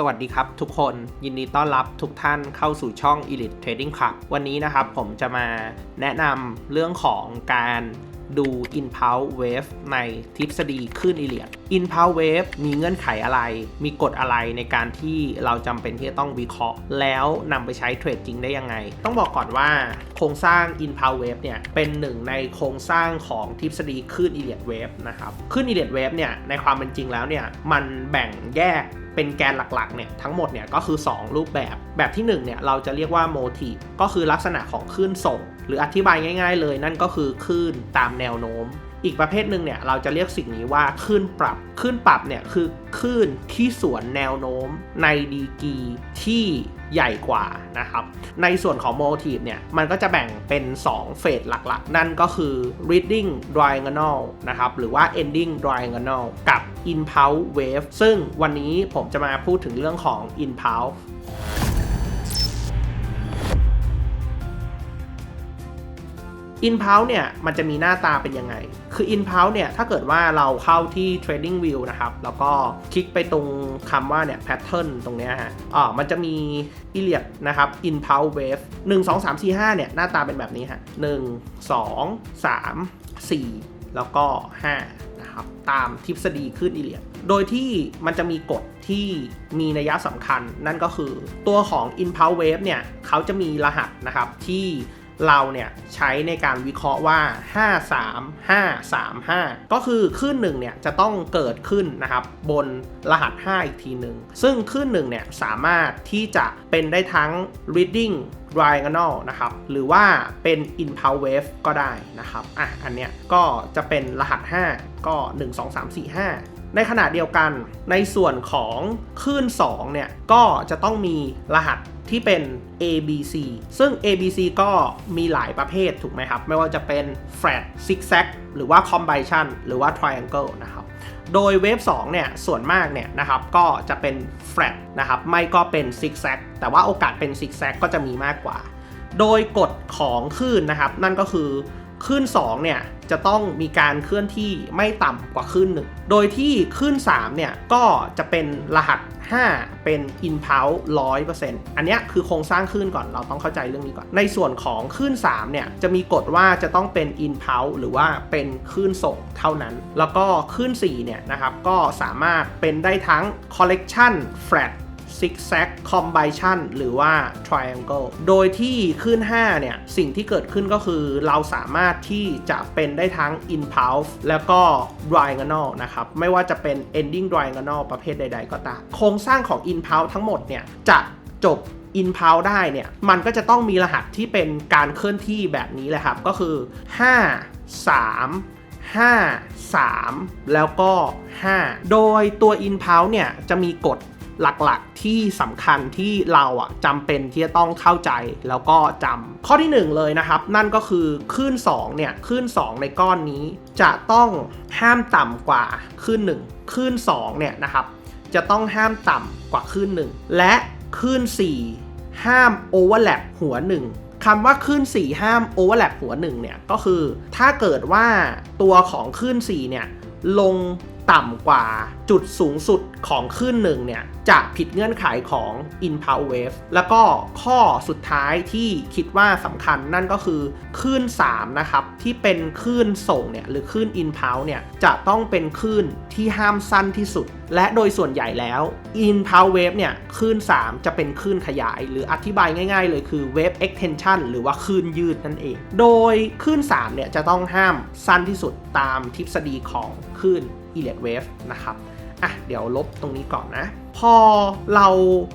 สวัสดีครับทุกคนยินดีต้อนรับทุกท่านเข้าสู่ช่อง Elite Trading Club วันนี้นะครับผมจะมาแนะนำเรื่องของการดู Impulse Wave ในทฤษฎีคลื่นอิเลียด Impulse Wave มีเงื่อนไขอะไร มีกฎอะไรในการที่เราจำเป็นที่จะต้องวิเคราะห์ แล้วนำไปใช้เทรดจริงได้ยังไง ต้องบอกก่อนว่าโครงสร้าง Impulse Wave เนี่ยเป็นหนึ่งในโครงสร้างของทฤษฎีคลื่นอิเลียดเวฟนะครับคลื่นอิเลียดเวฟเนี่ยในความเป็นจริงแล้วเนี่ยมันแบ่งแยก เป็นแกนหลักๆเนี่ยทั้งหมดเนี่ยก็คือ 2 รูปแบบ แบบที่1เนี่ยเราจะเรียกว่าโมทีฟก็คือลักษณะของคลื่นส่ง หรืออธิบายง่าย ๆ เลยนั่นก็คือคลื่นตามแนวโน้ม อีกประเภทหนึ่งเนี่ยเราจะเรียกสิ่งนี้ว่าคลื่นปรับคลื่นปรับเนี่ยคือคลื่นที่สวนแนวโน้มในดีกีที่ใหญ่กว่านะครับ ในส่วนของโมทีฟเนี่ย มันก็จะแบ่งเป็น 2 เฟสหลักๆ นั่นก็คือ reading diagonal นะครับ หรือว่า ending diagonal กับ impulse wave ซึ่งวันนี้ผมจะมาพูดถึงเรื่องของ impulse Impulse เนี่ยมันจะมีหน้าตาเป็นยังไง คือ Impulse เนี่ยถ้าเกิดว่าเราเข้าที่ Trading View นะครับ แล้วก็คลิกไปตรงคำว่าเนี่ย Pattern ตรงเนี้ยฮะอ๋อมันจะมี i l i a d นะครับ Impulse Wave 1 2 3 4 5 เนี่ย หน้าตาเป็นแบบนี้ฮะ 1 2 3 4 แล้วก็ 5 นะครับ ตามทฤษฎีขึ้นอิเลียด โดยที่มันจะมีกฎที่มีนัยสำคัญ นั่นก็คือตัวของ Impulse Wave เนี่ย เขาจะมีรหัสนะครับที่ เราเนี่ยใช้ในการวิเคราะห์ว่า 5 3 5 3 5 ก็คือคลื่นหนึ่งเนี่ยจะต้องเกิดขึ้นนะครับบนรหัส 5 อีกทีหนึ่ง ซึ่งคลื่นหนึ่งเนี่ยสามารถที่จะเป็นได้ทั้ง reading diagonal นะครับ หรือว่าเป็น impulse wave ก็ได้นะครับ อะ อันเนี้ยก็จะเป็นรหัส 5 ก็ 1 2 3 4 5ในขณะเดียวกันในส่วนของคลื่น2เนี่ยก็จะต้องมีรหัส ที่เป็น ABC ซึ่ง ABC ก็มีหลายประเภทถูกไหมครับ ไม่ว่าจะเป็น flat zigzag หรือว่า combination หรือว่า triangle นะครับ โดยเวฟ2เนี่ย ส่วนมากเนี่ยนะครับ ก็จะเป็น flat นะครับ ไม่ก็เป็น zigzag แต่ว่าโอกาสเป็น zigzag ก็จะมีมากกว่า โดยกฎของคลื่นนะครับ นั่นก็คือ คลื่น2เนี่ยจะต้องมีการเคลื่อนที่ไม่ต่ำกว่าคลื่นหนึ่ง โดยที่คลื่น3เนี่ยก็จะเป็นรหัส 5 เป็น impulse 100%อันนี้คือโครงสร้างคลื่นก่อนเราต้องเข้าใจเรื่องนี้ก่อน ในส่วนของคลื่น3เนี่ยจะมีกฎว่าจะต้องเป็น impulse หรือว่าเป็นคลื่นส่งเท่านั้น แล้วก็คลื่น4เนี่ยนะครับก็สามารถเป็นได้ทั้ง collection flat zigzag combination หรือว่า triangle โดยที่ขึ้น 5 เนี่ย สิ่งที่เกิดขึ้นก็คือเราสามารถที่จะเป็นได้ทั้ง impulse แล้วก็ diagonal นะครับ ไม่ว่าจะเป็น ending diagonal ประเภทใด ๆ ก็ตาม โครงสร้างของ impulse ทั้งหมดเนี่ย จะจบ impulse ได้เนี่ย มันก็จะต้องมีรหัสที่เป็นการเคลื่อนที่แบบนี้แหละครับ ก็คือ 5 3 5 3 แล้วก็ 5 โดยตัว impulse เนี่ย จะมีกฎ หลักๆ ที่สำคัญที่เราอะจำเป็นที่จะต้องเข้าใจแล้วก็จำข้อที่ 1 เลยนะครับ นั่นก็คือคลื่น2เนี่ยคลื่น 2 ในก้อนนี้จะต้องห้ามต่ำกว่าคลื่น1คลื่น2เนี่ยนะครับจะต้องห้ามต่ำกว่าคลื่น1และคลื่น 4 ห้ามโอเวอร์แลปหัว 1คำว่าคลื่น 4 ห้ามโอเวอร์แลปหัว1เนี่ยก็คือ ถ้าเกิดว่าตัวของคลื่น 4 เนี่ย ลง ต่ำกว่าจุดสูงสุดของคลื่นหนึ่งเนี่ย จะผิดเงื่อนไขของ impulse wave แล้วก็ข้อสุดท้ายที่คิดว่าสำคัญนั่นก็คือคลื่น 3 นะครับ ที่เป็นคลื่นส่งเนี่ยหรือคลื่น impulse เนี่ย จะต้องเป็นคลื่นที่ห้ามสั้นที่สุด และโดยส่วนใหญ่แล้ว impulse wave เนี่ยคลื่น 3 จะเป็นคลื่นขยาย หรืออธิบายง่ายๆ เลยคือ wave extension หรือว่าคลื่นยืดนั่นเอง โดยคลื่น 3 เนี่ยจะต้องห้ามสั้นที่สุดตามทฤษฎีของคลื่น e l i o t wave นะครับอะเดี๋ยวลบตรงนี้ก่อนนะ พอเรา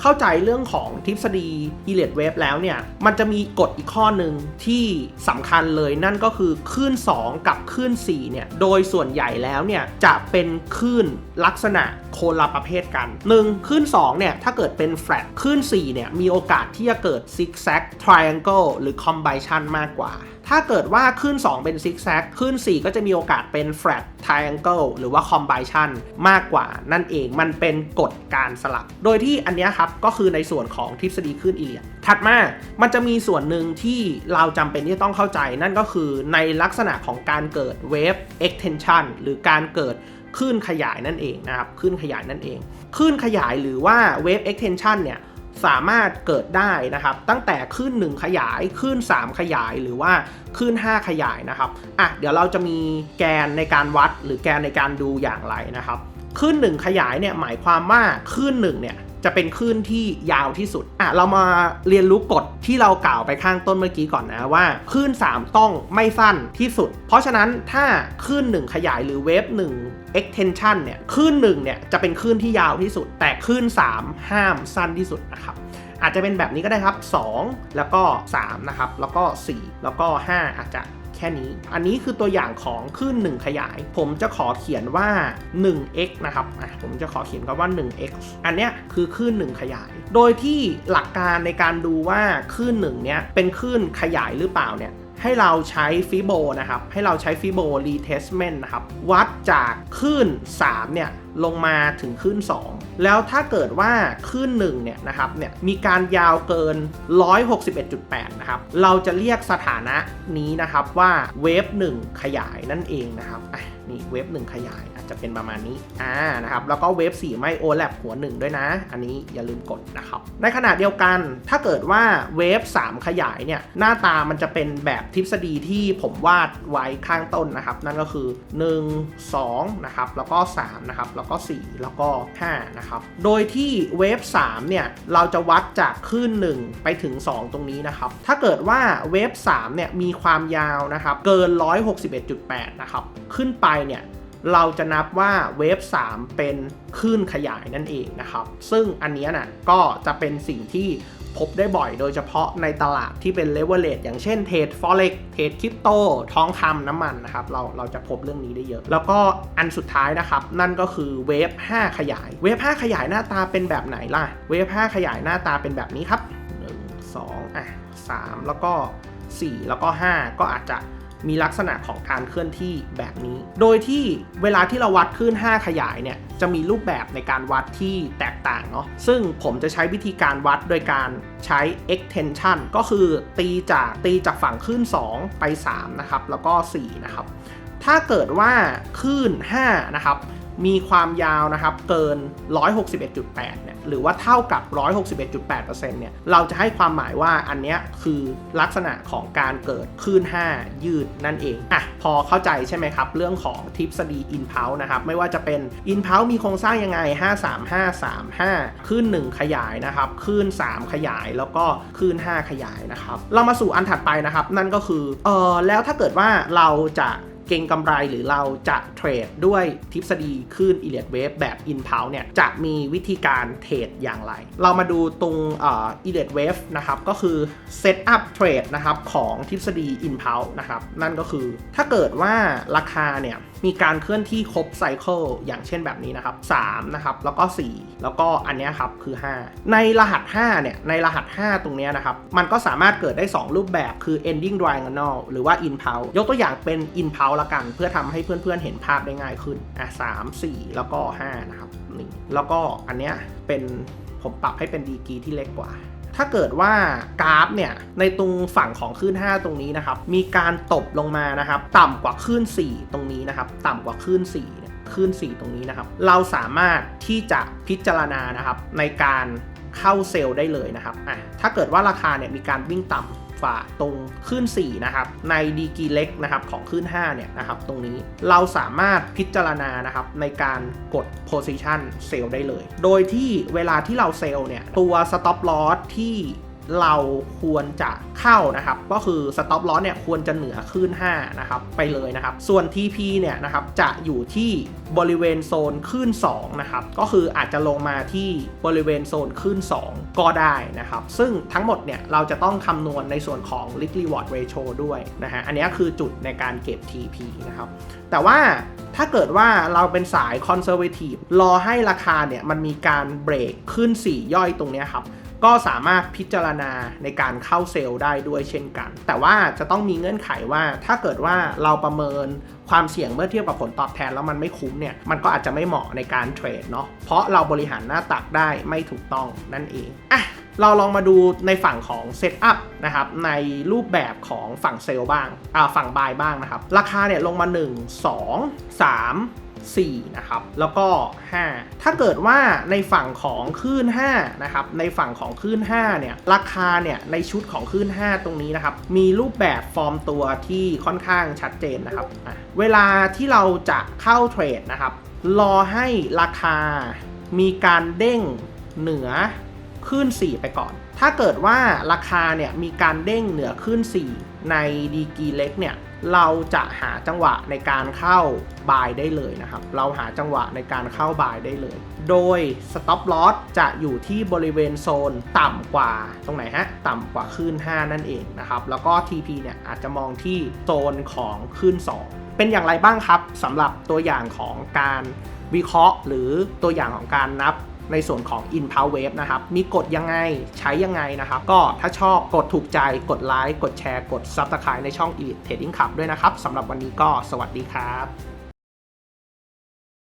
เข้าใจเรื่องของทฤษฎี e l i o t wave แล้วเนี่ย มันจะมีกฎอีกข้อหนึ่งที่สำคัญเลยนั่นก็คือคลื่น 2 กับคลื่น 4 เนี่ย โดยส่วนใหญ่แล้วเนี่ย จะเป็นคลื่นลักษณะโคนละประเภทกัน 1. คลื่น 2 เนี่ย ถ้าเกิดเป็น flat คลื่น 4 เนี่ย มีโอกาสที่จะเกิด zigzag triangle หรือ combination มากกว่า ถ้าเกิดว่าคลื่น2 เป็น zigzag คลื่น4 ก็จะมีโอกาสเป็น flat triangle หรือว่า combination มากกว่านั่นเองมันเป็นกฎการสลับ โดยที่อันนี้ครับ ก็คือในส่วนของทฤษฎีคลื่นอีเลียถัดมา มันจะมีส่วนหนึ่งที่เราจำเป็นที่ต้องเข้าใจ นั่นก็คือในลักษณะของการเกิด wave extension หรือการเกิดคลื่นขยายนั่นเองนะครับคลื่นขยายนั่นเองคลื่นขยายหรือว่า wave extension เนี่ย สามารถเกิดได้นะครับ ตั้งแต่คลื่น1 ขยายคลื่น3 ขยายหรือว่าคลื่น5 ขยายนะครับอะเดี๋ยวเราจะมีแกนในการวัดหรือแกนในการดูอย่างไรนะครับคลื่น1 ขยายเนี่ยหมายความว่าคลื่น1เนี่ยจะเป็นคลื่นที่ยาวที่สุด อะ เรามาเรียนรู้กฎที่เรากล่าวไปข้างต้นเมื่อกี้ก่อนนะว่าคลื่น 3 ต้องไม่สั้นที่สุด เพราะฉะนั้นถ้าคลื่น 1 ขยายหรือเวฟ1 extension เนี่ยคลื่น1เนี่ยจะเป็นคลื่นที่ยาวที่สุด แต่คลื่น 3 ห้ามสั้นที่สุดนะครับอาจจะเป็นแบบนี้ก็ได้ครับ 2 แล้วก็ 3 นะครับ แล้วก็ 4 แล้วก็ 5 อาจจะแค่นี้ อันนี้คือตัวอย่างของคลื่น1 ขยาย ผมจะขอเขียนว่า 1x นะครับผมจะขอเขียนคำว่า 1x อันเนี้ยคือคลื่น1 ขยาย โดยที่หลักการในการดูว่าคลื่น1เนี้ยเป็นคลื่นขยายหรือเปล่าเนี่ย ให้เราใช้ฟิโบนะครับ ให้เราใช้ฟิโบรีเทสเมนต์นะครับ วัดจากคลื่น 3 เนี่ย ลงมาถึงคลื่น 2 แล้วถ้าเกิดว่าคลื่น1เนี่ยนะครับ เนี่ย มีการยาวเกิน 161.8 นะครับ เราจะเรียกสถานะนี้นะครับว่าเวฟ1ขยายนั่นเองนะครับนี่เวฟ1ขยายอาจจะเป็นประมาณนี้อ่านะครับแล้วก็เวฟ4ไม่โอแลปหัว 1 ด้วยนะ อันนี้อย่าลืมกดนะครับ ในขณะเดียวกันถ้าเกิดว่าเวฟ3 ขยายเนี่ยหน้าตามันจะเป็นแบบทฤษฎีที่ผมวาดไว้ข้างต้นนะครับ นั่นก็คือ 1 2นะครับแล้วก็3นะครับแล้วก็ 4 แล้วก็5นะครับโดยที่เวฟ3เนี่ยเราจะวัดจากคลื่น1 ไปถึง 2 ตรงนี้นะครับ ถ้าเกิดว่าเวฟ3เนี่ยมีความยาวนะครับเกิน 161.8 นะครับขึ้นไปเนี่ยเราจะนับว่าเวฟ3 เป็นคลื่นขยายนั่นเองนะครับ ซึ่งอันนี้ยน่ะก็จะเป็นสิ่งที่พบได้บ่อยโดยเฉพาะในตลาดที่เป็นเลเวลเล e อย่างเช่นเทรดฟอเร็กเทรดคริปโตทองคำน้ำมันนะครับ เราเราจะพบเรื่องนี้ได้เยอะ แล้วก็อันสุดท้ายนะครับ นั่นก็คือเวฟ5ขยาย เวฟ5ขยายหน้าตาเป็นแบบไหนล่ะ เวฟ5ขยายหน้าตาเป็นแบบนี้ครับ 1 2อะ3แล้วก็ 4 แล้วก็ 5 ก็อาจจะ มีลักษณะของการเคลื่อนที่แบบนี้ โดยที่เวลาที่เราวัดคลื่น 5 ขยายเนี่ย จะมีรูปแบบในการวัดที่แตกต่างเนาะ ซึ่งผมจะใช้วิธีการวัดโดยการใช้ extension ก็คือตีจากตีจากฝั่งคลื่น 2 ไป 3 นะครับ แล้วก็ 4 นะครับ ถ้าเกิดว่าคลื่น 5 นะครับ มีความยาวนะครับเกิน 161.8 เนี่ย หรือว่าเท่ากับ 161.8%เนี่ย เราจะให้ความหมายว่าอันเนี้ยคือลักษณะของการเกิดคลื่น 5 ยืดนั่นเอง อะ พอเข้าใจใช่ไหมครับ เรื่องของทฤษฎี impulse นะครับ ไม่ว่าจะเป็น impulse มีโครงสร้างยังไง 53535 คลื่น 1 ขยายนะครับ คลื่น 3 ขยาย แล้วก็คลื่น 5 ขยายนะครับ เรามาสู่อันถัดไปนะครับ นั่นก็คือ เออแล้วถ้าเกิดว่าเราจะ ก่งกำไรหรือเราจะเทรดด้วยทฤษฎีคลื่นอิเลียดเวฟแบบ in p u l s e เนี่ยจะมีวิธีการเทรดอย่างไร เรามาดูตรงอิเลียดเวฟนะครับ ก็คือ set up trade นะครับของทฤษฎี in p u l s e นะครับ นั่นก็คือถ้าเกิดว่าราคาเนี่ยมีการเคลื่อนที่ครบไซเคิลอย่างเช่นแบบนี้นะครับ3นะครับ แล้วก็ 4 แล้วก็อันนี้ครับคือ 5 ในรหัส 5 เนี่ย ในรหัส 5 ตรงนี้นะครับ มันก็สามารถเกิดได้ 2 รูปแบบคือ ending diagonal หรือว่า in pulse ยกตัวอย่างเป็น in pulse ละกัน เพื่อทำให้เพื่อนๆเห็นภาพได้ง่ายขึ้นอะ3 4แล้วก็5นะครับนี่แล้วก็อันเนี้ยเป็นผมปรับให้เป็นดีกรีที่เล็กกว่าถ้าเกิดว่ากราฟเนี่ยในตรงฝั่งของคลื่น 5 ตรงนี้นะครับ มีการตบลงมานะครับ ต่ำกว่าคลื่น 4 ตรงนี้นะครับ ต่ำกว่าคลื่น 4 เนี่ยคลื่น 4 ตรงนี้นะครับ เราสามารถที่จะพิจารณานะครับในการเข้าเซลล์ได้เลยนะครับอะถ้าเกิดว่าราคาเนี่ยมีการวิ่งต่ำ ว่าตรงคลื่น4 นะครับ ในดีกีเล็กนะครับของคลื่น5 เนี่ยนะครับ ตรงนี้เราสามารถพิจารณานะครับในการกด position เซลล์ได้เลย โดยที่เวลาที่เราเซลล์เนี่ย ตัว stop loss ที่ เราควรจะเข้านะครับ ก็คือ stop loss เนี่ยควรจะเหนือคลื่น5นะครับไปเลยนะครับ ส่วน TP เนี่ยนะครับจะอยู่ที่บริเวณโซนคลื่น2นะครับก็คืออาจจะลงมาที่บริเวณโซนคลื่น 2 ก็ได้นะครับ ซึ่งทั้งหมดเนี่ยเราจะต้องคำนวณในส่วนของ risk reward ratio ด้วยนะฮะอันนี้คือจุดในการเก็บ TP นะครับ แต่ว่าถ้าเกิดว่าเราเป็นสาย conservative รอให้ราคาเนี่ยมันมีการเบรกขึ้น 4 ย่อยตรงนี้ครับ ก็สามารถพิจารณาในการเข้าเซลล์ได้ด้วยเช่นกัน แต่ว่าจะต้องมีเงื่อนไขว่าถ้าเกิดว่าเราประเมินความเสี่ยงเมื่อเทียบกับผลตอบแทนแล้วมันไม่คุ้มเนี่ย มันก็อาจจะไม่เหมาะในการเทรดเนาะ เพราะเราบริหารหน้าตักได้ไม่ถูกต้องนั่นเอง อะ เราลองมาดูในฝั่งของเซตอัพนะครับ ในรูปแบบของฝั่งเซลล์บ้าง อ่า ฝั่งบายบ้างนะครับ ราคาเนี่ยลงมา 1 2 3 4 นะครับ แล้วก็ 5 ถ้าเกิดว่าในฝั่งของคลื่น 5 นะครับ ในฝั่งของคลื่น 5 เนี่ย ราคาเนี่ย ในชุดของคลื่น 5 ตรงนี้นะครับ มีรูปแบบฟอร์มตัวที่ค่อนข้างชัดเจนนะครับ เวลาที่เราจะเข้าเทรดนะครับ รอให้ราคามีการเด้งเหนือขึ้น4 ไปก่อน ถ้าเกิดว่าราคาเนี่ยมีการเด้งเหนือขึ้น4 ในดีกีเล็กเนี่ย เราจะหาจังหวะในการเข้าบายได้เลยนะครับ เราหาจังหวะในการเข้าบายได้เลย โดย stop loss จะอยู่ที่บริเวณโซนต่ำกว่าตรงไหนฮะ ต่ำกว่าคลื่น 5 นั่นเองนะครับ แล้วก็ TP เนี่ยอาจจะมองที่โซนของคลื่น 2 เป็นอย่างไรบ้างครับสำหรับตัวอย่างของการวิเคราะห์ หรือตัวอย่างของการนับ ในส่วนของ in power wave นะครับ มีกฎยังไงใช้ยังไงนะครับ ก็ถ้าชอบกดถูกใจกดไลค์กดแชร์กด subscribe ในช่อง Elite Trading Club ด้วยนะครับสำหรับวันนี้ก็สวัสดีครับ